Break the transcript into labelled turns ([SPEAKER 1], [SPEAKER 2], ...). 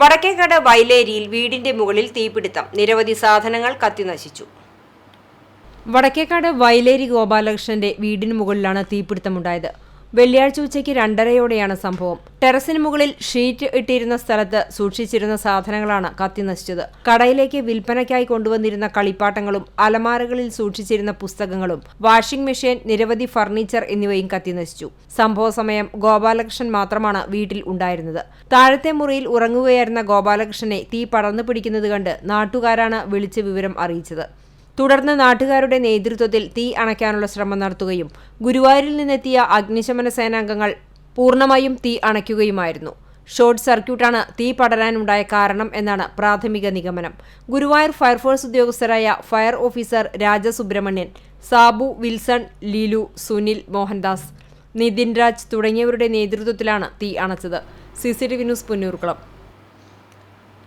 [SPEAKER 1] വടക്കേക്കാട് വയലേരിയിൽ വീടിന്റെ മുകളിൽ തീപിടുത്തം. നിരവധി സാധനങ്ങൾ കത്തിനശിച്ചു. വടക്കേക്കാട് വയലേരി ഗോപാലകൃഷ്ണന്റെ വീടിന് മുകളിലാണ് തീപിടുത്തമുണ്ടായത്. വെള്ളിയാഴ്ച ഉച്ചയ്ക്ക് രണ്ടരയോടെയാണ് സംഭവം. ടെറസിന് മുകളിൽ ഷീറ്റ് ഇട്ടിരുന്ന സ്ഥലത്ത് സൂക്ഷിച്ചിരുന്ന സാധനങ്ങളാണ് കത്തിനശിച്ചത് കടയിലേക്ക് വിൽപ്പനയ്ക്കായി കൊണ്ടുവന്നിരുന്ന കളിപ്പാട്ടങ്ങളും അലമാരകളിൽ സൂക്ഷിച്ചിരുന്ന പുസ്തകങ്ങളും വാഷിംഗ് മെഷീൻ നിരവധി ഫർണിച്ചർ എന്നിവയും കത്തിനശിച്ചു സംഭവ സമയം ഗോപാലകൃഷ്ണൻ മാത്രമാണ് വീട്ടിൽ ഉണ്ടായിരുന്നത്. താഴത്തെ മുറിയിൽ ഉറങ്ങുകയായിരുന്ന ഗോപാലകൃഷ്ണനെ തീ പടർന്നു പിടിക്കുന്നത് കണ്ട് നാട്ടുകാരാണ് വിളിച്ച് വിവരം അറിയിച്ചത്. തുടർന്ന് നാട്ടുകാരുടെ നേതൃത്വത്തിൽ തീ അണയ്ക്കാനുള്ള ശ്രമം നടത്തുകയും ഗുരുവായൂരിൽ നിന്നെത്തിയ അഗ്നിശമന സേനാംഗങ്ങൾ പൂർണമായും തീ അണയ്ക്കുകയുമായിരുന്നു. ഷോർട്ട് സർക്യൂട്ടാണ് തീ പടരാനുണ്ടായ കാരണം എന്നാണ് പ്രാഥമിക നിഗമനം. Guruvayur fire force ഉദ്യോഗസ്ഥരായ fire officer Rajasubramanian Sabu Wilson Leelu Sunil Mohandas Nithin Raj തുടങ്ങിയവരുടെ നേതൃത്വത്തിലാണ് തീ അണച്ചത്. C C T V news Punnurkulam.